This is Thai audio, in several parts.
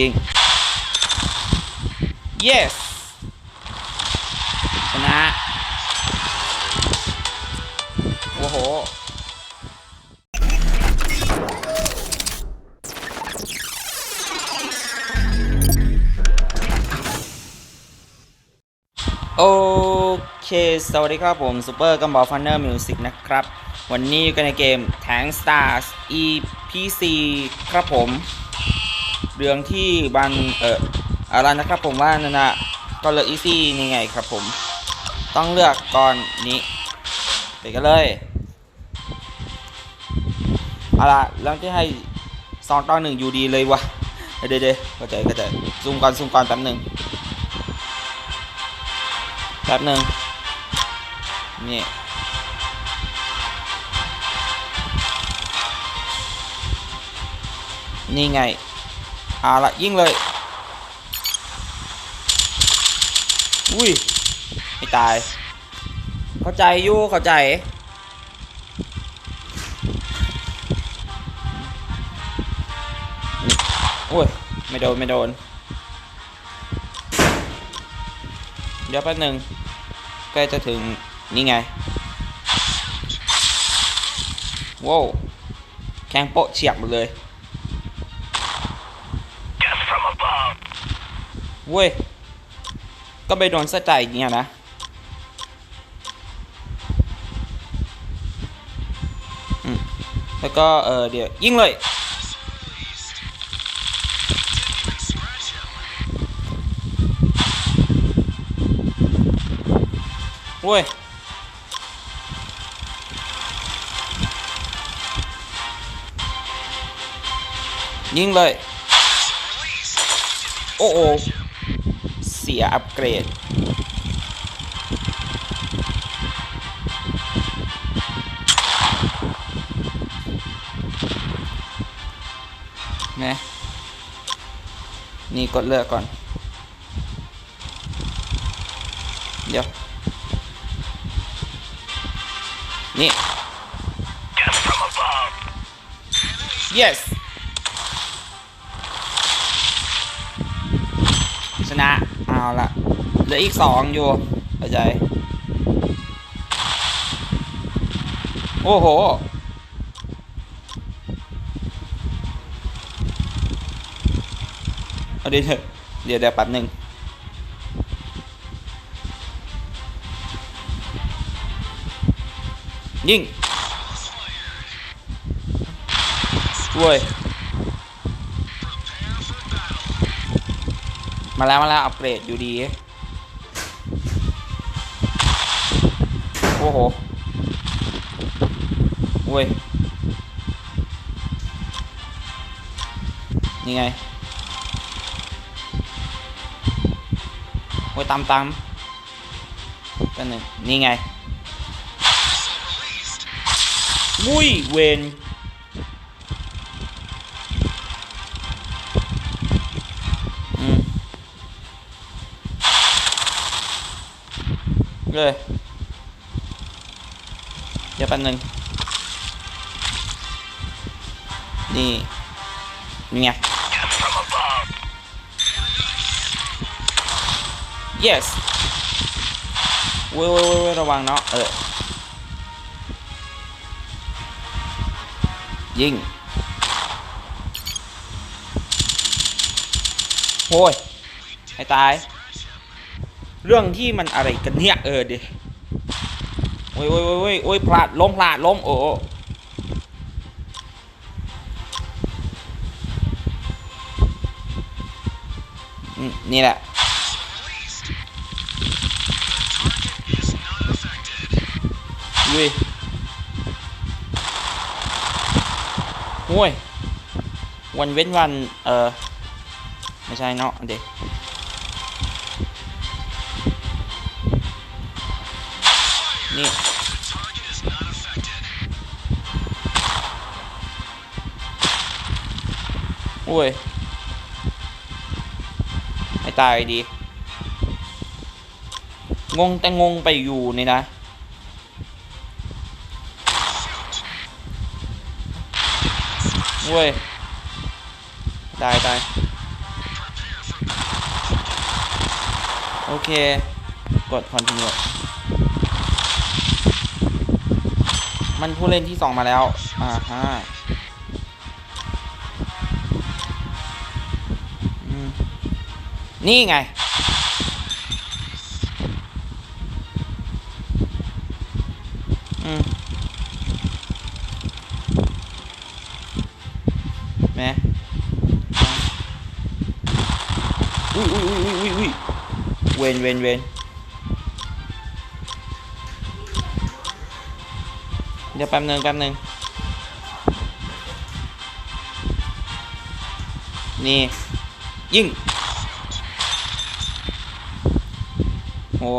ยิง yes ชนะ โอ้โหโอเค สวัสดีครับผมซูเปอร์กัมบอลฟันเนอร์มิวสิกนะครับ วันนี้อยู่กันในเกม Tank Stars EPC ครับผม เรื่องที่บันเอ่ออะไรนะครับผมว่านั่นนะก็เลือก Easy นี่ไงครับผม ต้องเลือกก่อนนี้ไปกันเลยเอาละเรื่องที่ให้สองต่อหนึ่งอยู่ดีเลยวะเดี๋ยวเดี๋ยวเข้าใจเข้าใจซูมก่อนซูมก่อนแป๊บหนึ่งแป๊บหนึ่งนี่นี่ไง เอาละยิงเลย อุ้ยไม่ตาย เข้าใจอยู่เข้าใจ โอ้ย ไม่โดน ไม่โดน เดี๋ยวแป๊บหนึ่งใกล้จะถึงนี่ไงว้าวแข้งโปะเฉียบหมดเลย เว้ย ก็ไปโดนสะใจเนี่ยนะ แล้วก็ เออเดี๋ยว ยิงเลย เว้ยยิงเลย โอ้โอ เสียอัปเกรด นะ นี่กดเลือกก่อน เดี๋ยว นี่ yes ชนะ เอาละเหลืออีกสองอยู่เข้าใจ โอ้โห เอาดี๋ยวเดี๋ยวเดี๋ยวแป๊บหนึ่งยิงช่วย มาแล้วมาแล้วอัปเกรดอยู่ดี โอ้โหเว้ยนี่ไงโอ้ยตามตามกันหนึ่งนี่ไงวุ้ยเวน ยวแป๊บนึง นี่นี่ไง yes เว้ยเว้ยเว้ยเว้ยระวังเนาะ เออ ยิง โอ้ย ให้ตาย เรื่องที่มันอะไรกันเนี่ย เออเดี๋ยว โอ้ยโอ้ยโอ้ยโอ้ยอยพลาดล้มพลาดล้มโอ้นี่แหละโอ้ยโอ้ยวันเว้นวัน เออ ไม่ใช่เนาะเด็ก นี่อ้ยให้ตายดี งงแต่งงไปอยู่นี่นะโอ้ยตายตายโอเค กดคอนทิเนีย มันผู้เล่นที่สองมาแล้ว อ่าฮะนี่ไง อืมแม่อุ้ยอุ้ยอุ้ยอุ้ยอุ้ยอุ้ยเวนเวนเวน เดี๋ยวแป๊บหนึ่งแป๊บหนึ่งนี่ ยิงโอ้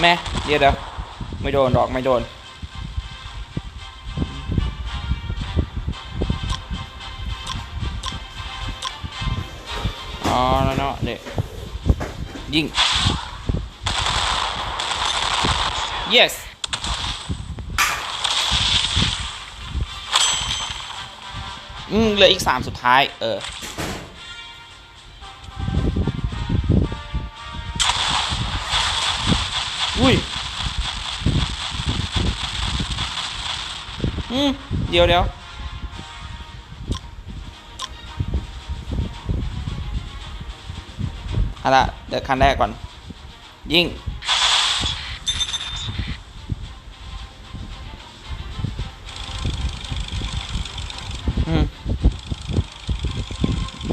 แม่เดี๋ยวเดี๋ยวไม่โดนดอกไม่โดน อ๋อแล้วเนาะเด็กยิง yes อืมเหลืออีกสามสุดท้าย เออ อุ้ย อืม เดี๋ยวเดี๋ยวเอาละเดี๋ยวคันแรกก่อน ยิง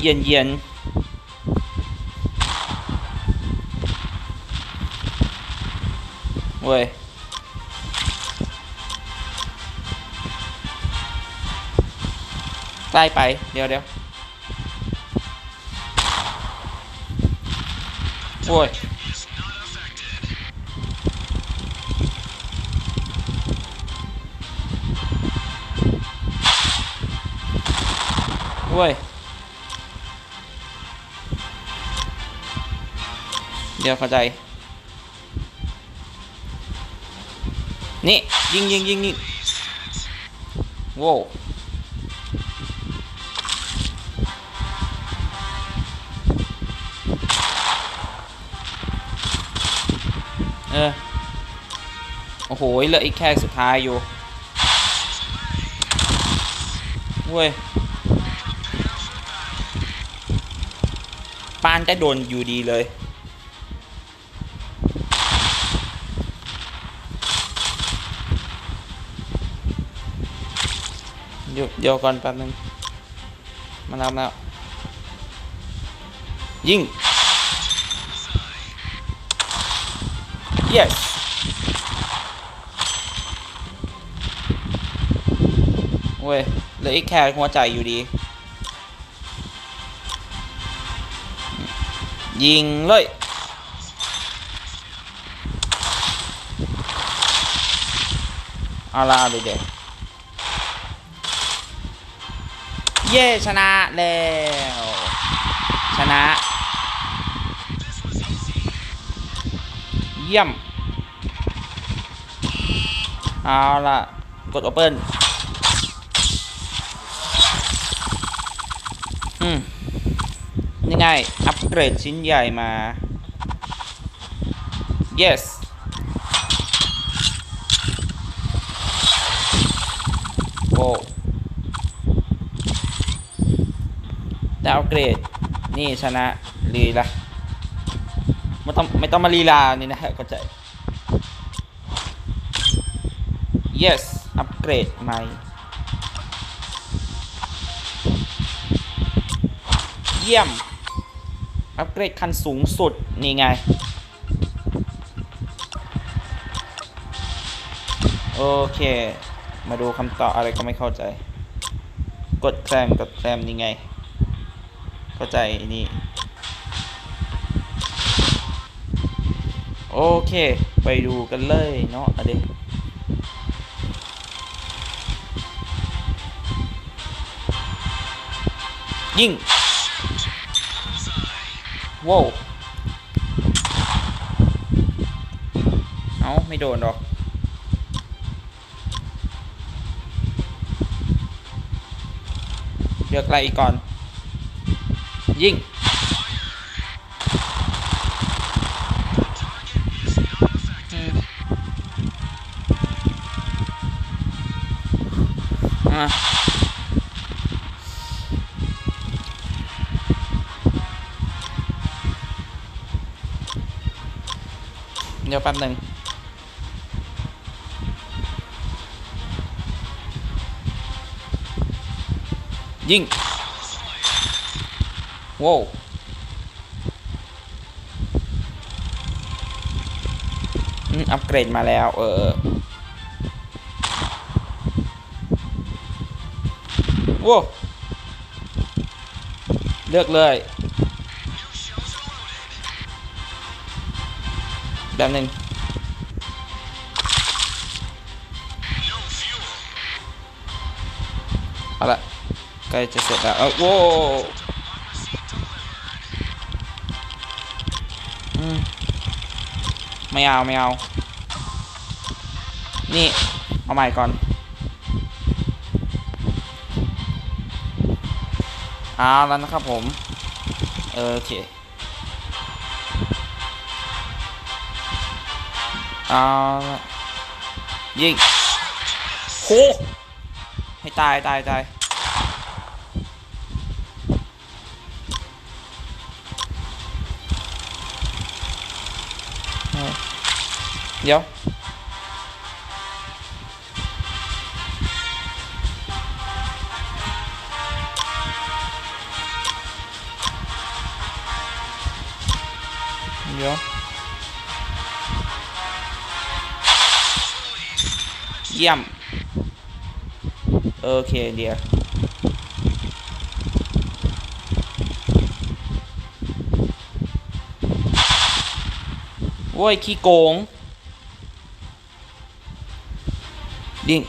เย็นเย็นเว้ยใกล้ไป เดี๋ยวเดี๋ยวโอ้ยโอ้ย เดี๋ยวเข้าใจ นี่ ยิงยิงยิงยิงโว้วเออ โอ้โหเหลืออีกแค่สุดท้ายอยู่เว้ยปานก็โดนอยู่ดีเลย เดี๋ยวเดี๋ยวก่อนแป๊บนึงมาแล้วมาแล้วยิง yes เว้ยเหลืออีกแค่หัวใจอยู่ดี ยิงเลยเอาละเด็กๆ เย้ชนะแล้ว ชนะ เยี่ยม เอาละกด Open อืมนี่ไงอัปเกรดชิ้นใหญ่มา yes โอ้ ดาวเกรด นี่ชนะลีละไม่ต้องไม่ต้องมาลีลานี่นะฮะเข้าใจ yes อัปเกรดใหม่ เยี่ยม อัปเกรดคันสูงสุด นี่ไง โอเค มาดูคำตอบอะไรก็ไม่เข้าใจ กดแคลมกดแคลมนี่ไง เข้าใจนี่ โอเค ไปดูกันเลยเนาะอะเด็กยิงว้าวเอาไม่โดนหรอกเลือกอะไรอีกก่อน ยิงอะเดี๋ยวแป๊บหนึ่งยิง ว้าวอัปเกรดมาแล้ว เออว้าวเลือกเลย แบบหนึ่งเอาละใกล้จะเสร็จแล้วเอาโว้ ไม่เอาไม่เอา นี่ เอาใหม่ก่อน เอาแล้วนะครับผม เออโอเคเอายิงโหให้ตายตายตาย เดี๋ยวเดี๋ยว Điên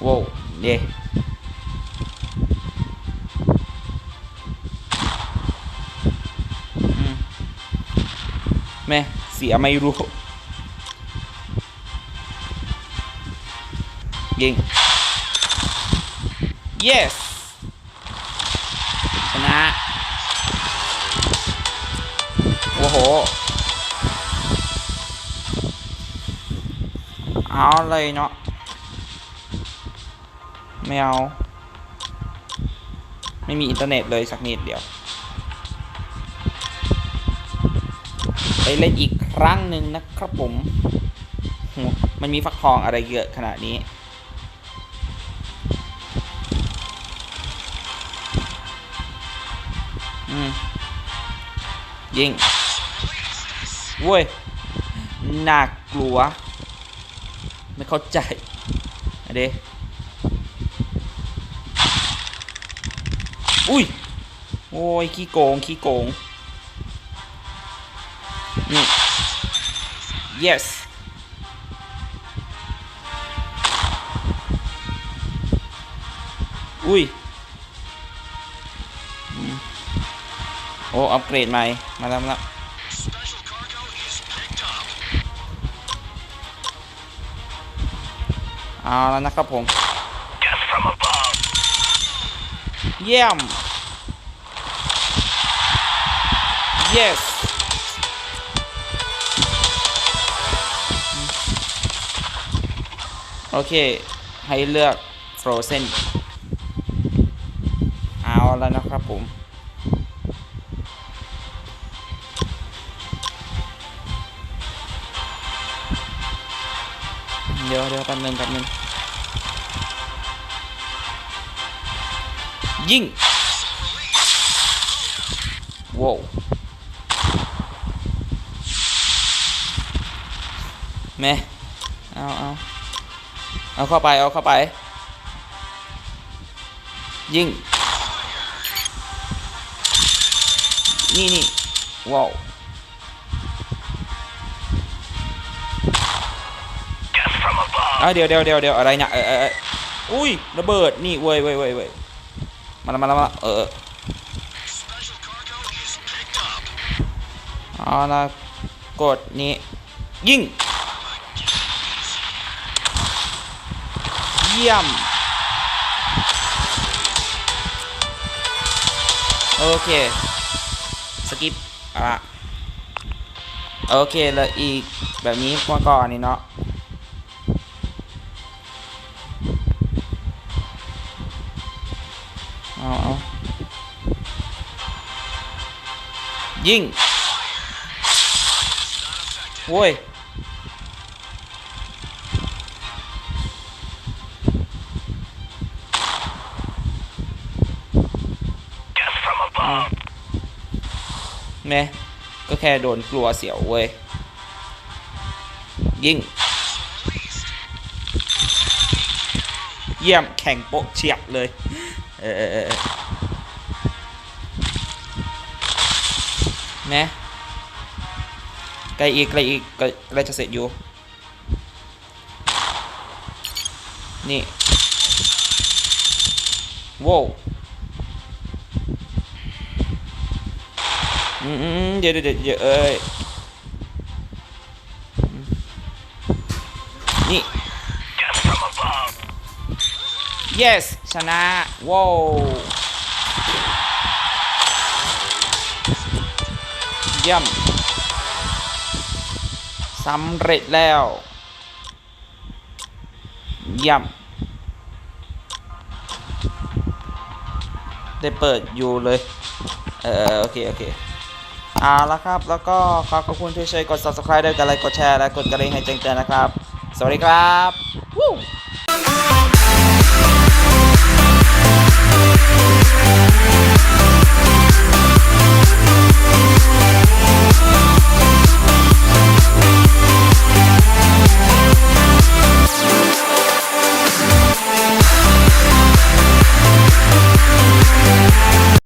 Wow Yeah hmm. Mẹ, xỉa à mày ru Điên Yes. เอาเลยเนาะไม่เอา ไม่มีอินเทอร์เน็ตเลยสักนิดเดียว ไปเล่นอีกครั้งหนึ่งนะครับผม มันมีฟักทองอะไรเยอะขนาดนี้ยิงเว้ยน่ากลัว เข้าใจอะเดอุ้ย โอ้ย ขี้โกง ขี้โกง นี่ yes อุ้ย โอ้ อัปเกรดใหม่ มาแล้วมาแล้ว เอาแล้วนะครับผม Death from above. เยี่ยม yes โอเค ให้เลือก frozen เอาแล้วนะครับผมเดี๋ยวเดี๋ยวแป๊บนึงแป๊บนึง ยิ่งว้าวแม่เอาเอาเอาเข้าไป เอาเข้าไป ยิ่ง นี่นี่ว้าวเอาเดี๋ยวเดี๋ยวเดี๋ยวเดี๋ยวอะไรเนี่ยเออเออเอออุ้ยระเบิด นี่เว้ยเว้ยเว้ยเว้ย มาแล้วมาแล้วมาล้วเออเอาละกดนี้ยิงเยี่ยม โอเค สกิปอะโอเคแล้วอีกแบบนี้เมื่อก่อนนี่เนาะ ยิงโว้ยแม่ก็แค่โดนกลัวเสียวเว้ย ยิง เยี่ยมแข่งโป๊ะเฉียบเลย เออ เออเออเออแม่ไกลอีกไกลอีกไกลจะเสร็จอยู่ นี่ว้าวอืมเดี๋ยวเดี๋ยวเดี๋ยวเอ้ยนี่ yes ชนะว้าว เยี่ยมสำเร็จแล้ว เยี่ยม ได้เปิดอยู่เลย เออโอเค โอเคเอาละครับ แล้วก็ขอขอบคุณที่ช่วยกด subscribe ด้วยกันไลค์กดแชร์และกดกระดิ่งให้แจ้งเตือนนะครับ สวัสดีครับวู้